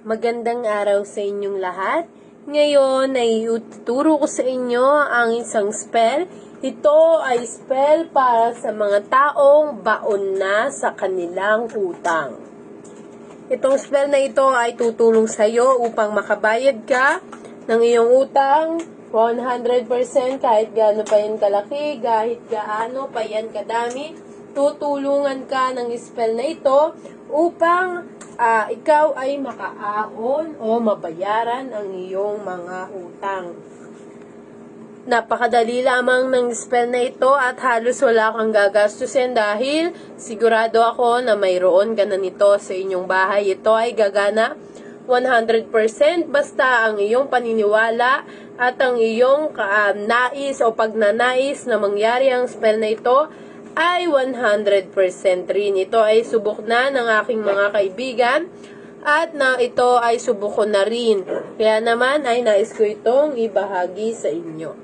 Magandang araw sa inyong lahat. Ngayon ay ituturo ko sa inyo ang isang spell. Ito ay spell para sa mga taong baon na sa kanilang utang. Itong spell na ito ay tutulong sa iyo upang makabayad ka ng iyong utang 100% kahit gaano pa yan kalaki, kahit gaano pa yan kadami. Tutulungan ka ng spell na ito upang ah, ikaw ay makaahon o mabayaran ang iyong mga utang. Napakadali lamang ng spell na ito at halos wala kang gagastusin dahil sigurado ako na mayroon ka na nito sa inyong bahay. Ito ay gagana 100% basta ang iyong paniniwala at ang iyong ka- nais o pagnanais na mangyari ang spell na ito ay 100% rin. Ito ay subok na ng aking mga kaibigan at na ito ay subok ko na rin. Kaya naman ay nais ko itong ibahagi sa inyo.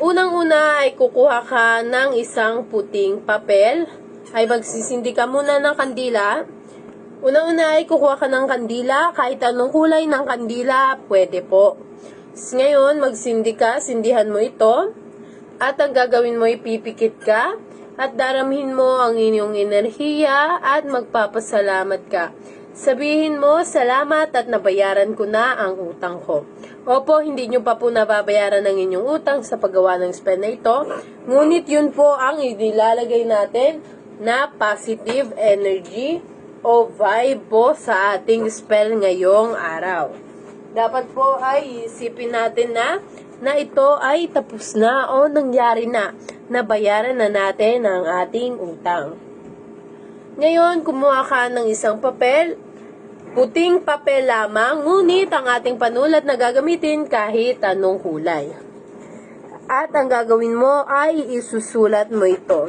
Unang-una ay kukuha ka ng isang puting papel. Ay magsisindi ka muna ng kandila. Unang-una ay kukuha ka ng kandila. Kahit anong kulay ng kandila, pwede po. Ngayon, magsindi ka. Sindihan mo ito. At ang gagawin mo, ipipikit ka. At daramhin mo ang inyong enerhiya at magpapasalamat ka. Sabihin mo, salamat at nabayaran ko na ang utang ko. Opo, hindi nyo pa po nababayaran ang inyong utang sa paggawa ng spell na ito. Ngunit yun po ang inilalagay natin na positive energy o vibe po sa ating spell ngayong araw. Dapat po ay isipin natin na na ito ay tapos na o nangyari na. Nabayaran na natin ang ating utang. Ngayon, kumuha ka ng isang papel. Puting papel lamang, ngunit ang ating panulat na gagamitin kahit anong kulay. At ang gagawin mo ay isusulat mo ito.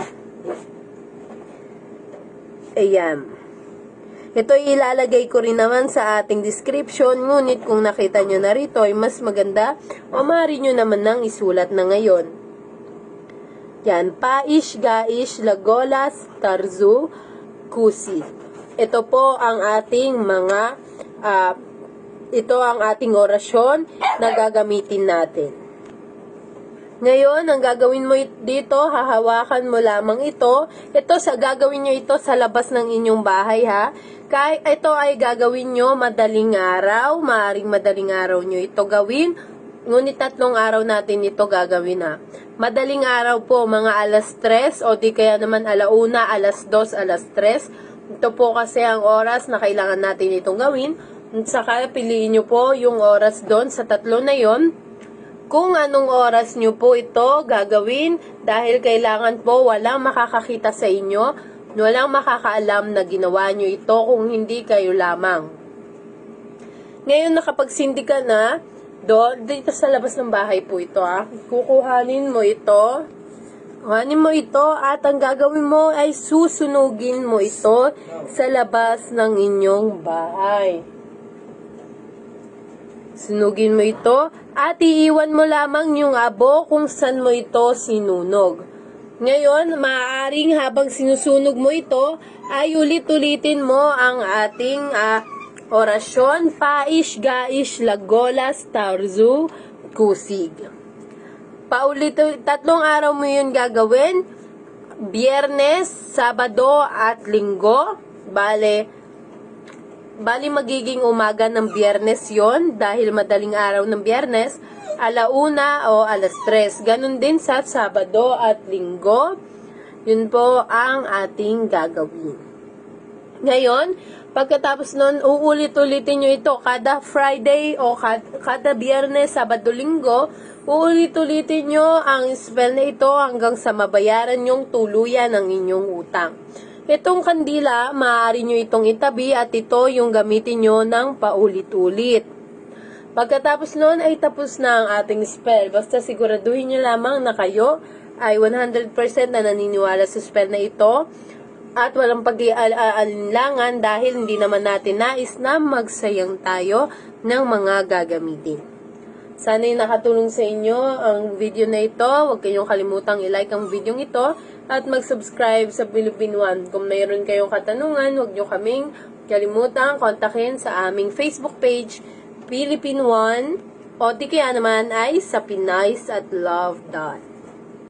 Ayan. Ito ilalagay ko rin naman sa ating description, ngunit kung nakita nyo na rito ay mas maganda o maaari nyo naman nang isulat na ngayon. Yan, Paish, Gaish, Lagolas, Tarzu, Kusi. Ito po ang ating mga, ah, ito ang ating orasyon na gagamitin natin. Ngayon, ang gagawin mo it- dito, hahawakan mo lamang ito. Ito, sa gagawin nyo ito sa labas ng inyong bahay, ha? Kahit ito ay gagawin nyo madaling araw, maaring madaling araw nyo ito gawin. Ngunit tatlong araw natin ito gagawin, ha? Madaling araw po, mga alas 3, o di kaya naman alauna, alas 2, alas 3. Ito po kasi ang oras na kailangan natin itong gawin. At saka piliin nyo po yung oras doon sa tatlo na yon kung anong oras nyo po ito gagawin dahil kailangan po walang makakakita sa inyo, walang makakaalam na ginawa nyo ito kung hindi kayo lamang. Ngayon nakapagsindi ka na, do, dito sa labas ng bahay po ito ah. Kukuhanin mo ito. Kuhanin mo ito at ang gagawin mo ay susunugin mo ito sa labas ng inyong bahay. Sunugin mo ito at iiwan mo lamang yung abo kung saan mo ito sinunog. Ngayon, maaaring habang sinusunog mo ito, ay ulit-ulitin mo ang ating ah, orasyon, Paish, Gaish, Lagolas, Tarzu, Kusig. Paulit, tatlong araw mo yun gagawin, Biyernes, Sabado at Linggo. Bale, Bali magiging umaga ng biyernes yon dahil madaling araw ng biyernes, alauna o alas 3. Ganon din sa Sabado at Linggo. Yun po ang ating gagawin. Ngayon, pagkatapos nun, uulit-ulitin nyo ito kada Friday o kada, kada biyernes, Sabado, Linggo, uulit-ulitin nyo ang spell na ito hanggang sa mabayaran yung tuluyan ng inyong utang. Itong kandila, maaari nyo itong itabi at ito yung gamitin nyo ng paulit-ulit. Pagkatapos nun ay tapos na ang ating spell. Basta siguraduhin nyo lamang na kayo ay 100% na naniniwala sa spell na ito at walang pag-aalinlangan dahil hindi naman natin nais na magsayang tayo ng mga gagamitin. Sana'y nakatulong sa inyo ang video na ito. Huwag kayong kalimutang i-like ang video ito at mag-subscribe sa Philippine One. Kung mayroon kayong katanungan, huwag nyo kaming Kalimutan kontakin sa aming Facebook page, Philippine One, o di kaya naman ay sa Pinays at Love Dot.